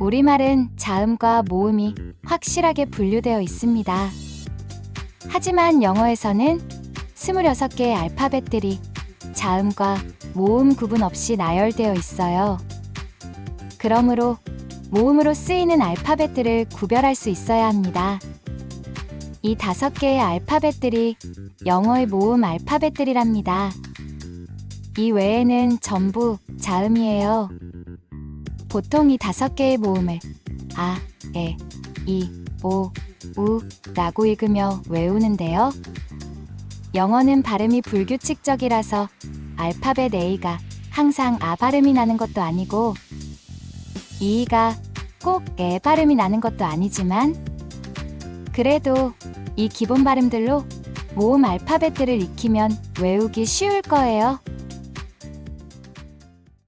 우리말은 자음과 모음이 확실하게 분류되어 있습니다. 하지만 영어에서는 26개의 알파벳들이 자음과 모음 구분 없이 나열되어 있어요. 그러므로 모음으로 쓰이는 알파벳들을 구별할 수 있어야 합니다. 이 다섯 개의 알파벳들이 영어의 모음 알파벳들이랍니다. 이 외에는 전부 자음이에요. 보통 이 다섯 개의 모음을 아, 에, 이, 오, 우 라고 읽으며 외우는데요. 영어는 발음이 불규칙적이라서 알파벳 A가 항상 아 발음이 나는 것도 아니고 이가 꼭 에 발음이 나는 것도 아니지만 그래도 이 기본 발음들로 모음 알파벳들을 익히면 외우기 쉬울 거예요.